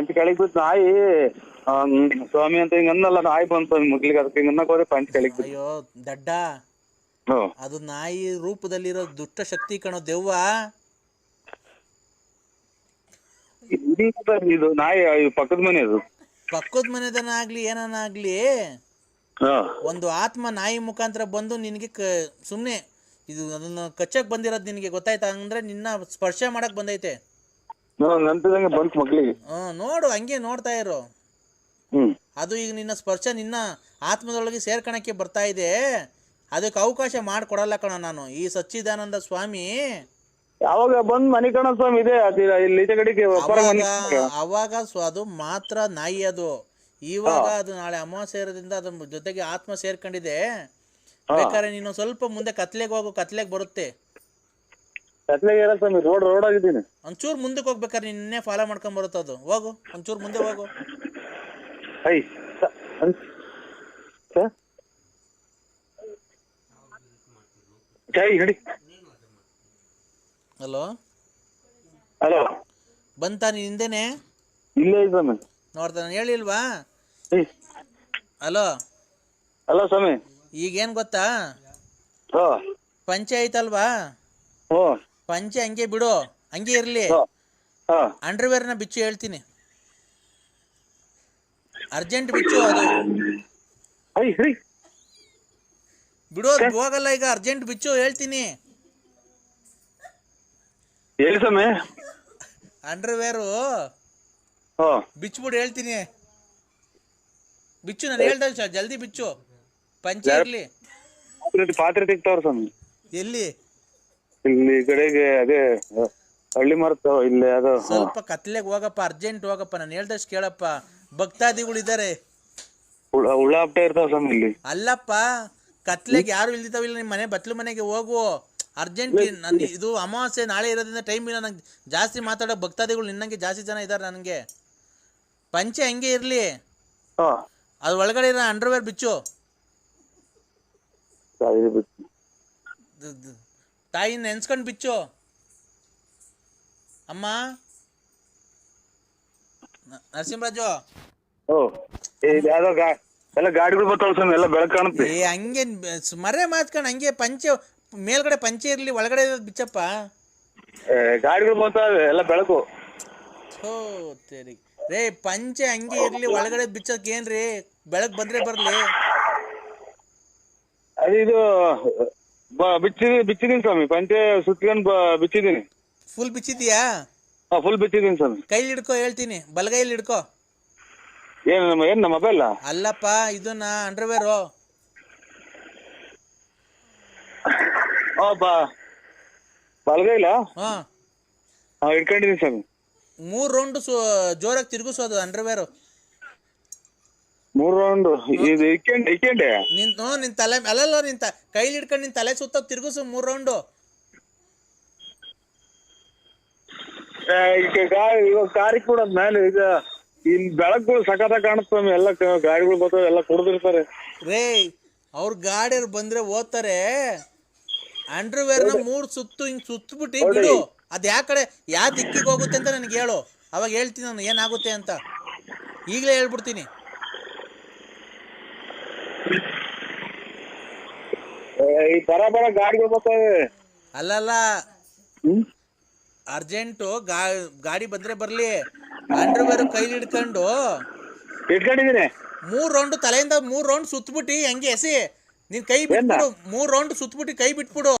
ಪಂಚ ಕೆಳಗ್ ಬಿತ್ತು ನಾಯಿ ಸ್ವಾಮಿ ಅಂತ ಹಿಂಗ ಅನ್ನಲ್ಲ ನಾಯಿ ಬಂತು ಮುಗ್ಲಿಗೆ ಅದಕ್ಕೆ ಹಿಂಗ ಅನ್ನಕ್ ಹೋದ್ರೆ ಪಂಚ ಕೆಳಗ್ ಬಿತ್ತು ಅಯ್ಯೋ ದಡ್ಡ. ಅದು ನಾಯಿ ರೂಪದಲ್ಲಿರೋ ದುಷ್ಟ ಶಕ್ತಿ ಕಣೋ ದೆವ್ವ. ಇದು ನಾಯಿ ಪಕ್ಕದ ಮನೆ ಅದು. ಪಕ್ಕದ ಮನೆದನ ಆಗ್ಲಿ ಏನನ ಆಗ್ಲಿ ಒಂದು ಆತ್ಮ ನಾಯಿ ಮುಖಾಂತರ ಬಂದು ನಿನಗೆ ಕ ಸುಮ್ಮನೆ ಇದು ಅದನ್ನ ಕಚ್ಚಕ್ ಬಂದಿರೋದು ನಿನಗೆ ಗೊತ್ತಾಯ್ತಾ? ಅಂದ್ರೆ ನಿನ್ನ ಸ್ಪರ್ಶ ಮಾಡಕ್ ಬಂದೈತೆ. ನಂತದಂಗೆ ಬಂತು ಮಕ್ಳಿಗೆ. ಹ್ಮ್ ನೋಡು ಹಂಗೆ ನೋಡ್ತಾ ಇರು. ಹ್ಮ್. ಅದು ಈಗ ನಿನ್ನ ಸ್ಪರ್ಶ ನಿನ್ನ ಆತ್ಮದೊಳಗೆ ಸೇರ್ಕಣಕ್ಕೆ ಬರ್ತಾ ಇದೆ. ಅದಕ್ಕೆ ಅವಕಾಶ ಮಾಡಿಕೊಡಲ್ಲ ಕಣ ನಾನು. ಈ ಸಚ್ಚಿದಾನಂದ ಸ್ವಾಮಿ. ಯಾವಾಗ ಬಂದ್ ಮನಿ ಕಣ ಸ್ವಾಮಿ ಇದೆ ಅದಿ ಇಲ್ಲಿ ಈಚೆ ಕಡೆಗೆ ಒಬ್ಬರ ಮನೆ ಅವಾಗ ಅವಾಗ ಸ್ವ- ಅದು ಮಾತ್ರ ನಾಯಿ ಅದು. ಇವಾಗ ಅದು ನಾಳೆ ಅಮಾವಾಸ್ಯ ಇರೋದ್ರಿಂದ ಅದ್ರ ಜೊತೆಗೆ ಆತ್ಮ ಸೇರ್ಕೊಂಡಿದೆ. ಬೇಕಾದ್ರೆ ನೀನು ಸ್ವಲ್ಪ ಮುಂದೆ ಕತ್ಲೆಗೆ ಹೋಗು ಕತ್ಲೆಗೆ ಬರುತ್ತೆ. ಕತ್ಲೆಗೆ ಇರೋ ಸ್ವಾಮಿ ರೋಡ್ ರೋಡ್ ಆಗಿದ್ದೀನಿ. ಒಂಚೂರು ಮುಂದಕ್ಕೆ ಹೋಗ್ಬೇಕಾರೆ ನಿನ್ನೆ ಫಾಲೋ ಮಾಡ್ಕೊಂಡ್ ಬರುತ್ತೆ ಅದು. ಹೋಗು ಒಂಚೂರು ಮುಂದೆ ಹೋಗು. ಐ ಸ- ಅನ್- ಸ- ಚಾಯ್ ನಡಿ ಹಲೋ ಹಲೋ ಬಂತಾ ನೀನ್ ಹಿಂದೆನೆ? ಇಲ್ಲೇ ಇದೆ ಸ್ವಾಮಿ. ನೋಡ್ತಾ ನಾನು ಹೇಳಿಲ್ವಾ? ಏಯ್ ಹಲೋ ಹಲೋ ಸ್ವಾಮಿ. ಈಗೇನು ಗೊತ್ತಾ? ಹೋ. ಪಂಚಾಯತ್ ಅಲ್ವಾ? ಹೋ. ಪಂಚೆ ಹಂಗೆ ಬಿಡು ಹಂಗೆ ಇರಲಿ. ಅಂಡರ್ವೇರ್ನ ಬಿಚ್ಚು ಹೇಳ್ತೀನಿ. ಅರ್ಜೆಂಟ್ ಬಿಚ್ಚು ಅದು. ಐ ಹೈ ಬಿಡು ಹೋಗಲ್ಲ ಈಗ ಅರ್ಜೆಂಟ್ ಬಿಚ್ಚು ಹೇಳ್ತೀನಿ. ಅಂಡರ್ವೇರು. ಬಿಚ್ಚು ಬಿಚ್ಬಿಡು ಹೇಳ್ತೀನಿ. ಬಿಚ್ಚು ನಾನು ಹೇಳ್ದೆ ಸರ್ ಜಲ್ದಿ ಬಿಚ್ಚು. ಪಂಚೆ ಇರ್ಲಿ. ಪಾತ್ರೆ ತೆಗ್ತಾವ್ರ ಸ್ವಾಮಿ. ಎಲ್ಲಿ? ಇಲ್ಲಿ ಈ ಕಡೆಗೆ ಅದೇ ಹಳ್ಳಿ ಮರತ ಇಲ್ಲಿ ಅದು ಸ್ವಲ್ಪ ಕತ್ಲೆಗೆ ಹೋಗಪ್ಪ ಅರ್ಜೆಂಟ್ ಹೋಗಪ್ಪ ನಾನು ಹೇಳ್ದಷ್ಟು ಕೇಳಪ್ಪ. ಭಕ್ತಾದಿಗಳು ಇದ್ದಾರೆ ಹುಳ ಹುಳ ಹಪ್ಟ ಇರ್ತಾವ ಸ್ವಾಮಿ ಇಲ್ಲಿ. ಅಲ್ಲಪ್ಪ ಕತ್ಲೆಗೆ ಯಾರು ಇಲ್ದಿದ್ದಾವಿಲ್ಲ ನಿಮ್ಮ ಮನೆ ಬತ್ಲು ಮನೆಗೆ ಹೋಗು. ಅರ್ಜೆಂಟ್ ನನ್ ಇದು ಅಮಾವಾಸ್ಯೆ ನಾಳೆ ಇರೋದ್ರಿಂದ ಟೈಮ್ ಇಲ್ಲ ನಂಗೆ ಜಾಸ್ತಿ ಮಾತಾಡೋ ಭಕ್ತಾದಿಗಳು ನಿನ್ನಂಗೆ ಜಾಸ್ತಿ ಜನ ಇದ್ದಾರೆ ನನಗೆ. ಪಂಚೆ ಹಂಗೆ ಇರಲಿ. ಹಾ. ಅದು ಒಳಗಡೆ ಇರೋ ಅಂಡರ್ವೇರ್ ಬಿಚ್ಚು. ಸಾಯಿ ಬಿಟ್ಟು ದ್- ದ್- ತಾಯಿ ನೆನ್ಸ್ಕೊಂಡು ಬಿಚ್ಚು. ಅಮ್ಮ. ನರಸಿಂಹರಾಜ. ಎಲ್ಲ ಗಾಡಿಗಳು ಬರ್ತಾವ ಸ್ವಾಮಿ ಎಲ್ಲ ಬೆಳಕು ಕಾಣುತ್ತೆ. ಏ ಹಂಗೆ ಮರೆ ಮಾತ್ಕೊಂಡು ಹಂಗೆ ಪಂಚೆ ಮೇಲ್ಗಡೆ ಪಂಚೆ ಇರ್ಲಿ ಒಳಗಡೆ ಬಿಚ್ಚಪ್ಪ. ಗಾಡಿಗಳು ಬರ್ತಾವೆ ಎಲ್ಲ ಬೆಳಕು. ಥೋ ತೇರಿ. ರೇ ಪಂಚೆ ಹಂಗೆ ಇರ್ಲಿ ಒಳಗಡೆ ಬಿಚ್ಚಕ್ ಏನ್ರಿ? ಬೆಳಕ್ ಬಂದ್ರೆ ಬರ್ಲಿ. ಅದು ಇದು ಬಿಚ್ಚಿದೀನಿ ಬಿಚ್ಚಿದೀನಿ ಸ್ವಾಮಿ. ಪಂಚೆ ಸುತ್ಕೊಂಡು ಬಿಚ್ಚಿದೀನಿ. ಫುಲ್ ಬಿಚ್ಚಿದ್ಯಾ? ಹಾ ಫುಲ್ ಬಿಚ್ಚಿದೀನಿ ಸ್ವಾಮಿ. ಕೈಲಿ ಹಿಡ್ಕೋ ಹೇಳ್ತೀನಿ. ಬಲಗೈಲಿ ಹಿಡ್ಕೋ. ಏನು ನಮ್ಮ ಏನು ನಮ್ಮ ಮೊಬೈಲ್ ಅಲ್ಲಪ್ಪ ಇದನ್ನ ಅಂಡರ್ವೇರು ಓ ಬಾ. ಬಲಗೈಲ? ಹಾ. ಹಾ ಇಟ್ಕೊಂಡಿದೀನಿ ಸ್ವಾಮಿ. ಮೂರು ರೌಂಡ್ ಜೋರಾಗಿ ತಿರುಗಿಸೋದು ಅಂಡರ್ವೇರು ಮೂರು ರೌಂಡ್ ಇದು ಇಕ್ಕೊಂಡೆ ಇಕ್ಕೊಂಡೆ? ನಿನ್ ಹ್ಞೂ ನಿನ್ ತಲೆ ಅಲ್ಲಲ್ಲ ನಿಂತ ತ ಕೈಲಿ ಹಿಡ್ಕೊಂಡು ನಿನ್ ತಲೆ ಸುತ್ತ ತಿರುಗಿಸು ಮೂರ್ ರೌಂಡು ಇವಾಗ ಕಾರಿಗೆ ಕೂಡ ಮೇಲೆ ಈಗ ಇಲ್ಲಿ ಬೆಳಕುಗಳು ಸಖತ ಕಾಣುತ್ತೆ ಸ್ವಾಮಿ. ಎಲ್ಲ ಕ- ಗಾಡಿಗಳು ಬರ್ತವೆ ಎಲ್ಲ ಕುಡ್ದಿರ್ತಾರೆ. ರೇ ಅವ್ರ ಗಾಡಿಯವ್ರು ಬಂದ್ರೆ ಓದ್ತಾರೆ. ನ ಮೂರ್ ಸುತ್ತು ಹಿಂಗ್ ಸುತ್ತಬಿಟ್ಟು ಬಿಡು. ಅದ್ ಯಾ ಕಡೆ ಯಾ ದಿಕ್ಕಿಗೆ ಹೋಗುತ್ತೆ ಅಂತ ನನಗೆ ಹೇಳು. ಅವಾಗ ಹೇಳ್ತೀನಿ ನಾನು ಏನಾಗುತ್ತೆ ಅಂತ. ಈಗಲೇ ಹೇಳ್ಬಿಡ್ತೀನಿ. ಈ ಬರ ಬರ ಗಾಡಿಗಳು ಅಲ್ಲಲ್ಲ. ಹ್ಮ್? ಅರ್ಜೆಂಟು ಗಾ ಗಾಡಿ ಬಂದ್ರೆ ಬರ್ಲಿ. ಅಂಡರ್ವೇರ್ ಕೈಲಿ ಹಿಡ್ಕೊಂಡು ಇಟ್ಕೊಂಡಿದೀನಿ ಮೂರ್ ರೌಂಡ್ ತಲೆಯಿಂದ ಮೂರ್ ರೌಂಡ್ ಸುತ್ತಬಿಟ್ಟು ಹೆಂಗೆ ಎಸಿ. ನೀನ್ ಕೈ ಬಿಟ್ಬಿಡು ಮೂರ್ ರೌಂಡ್ ಸುತ್ತಬಿಟ್ಟು ಕೈ ಬಿಟ್ಬಿಡು.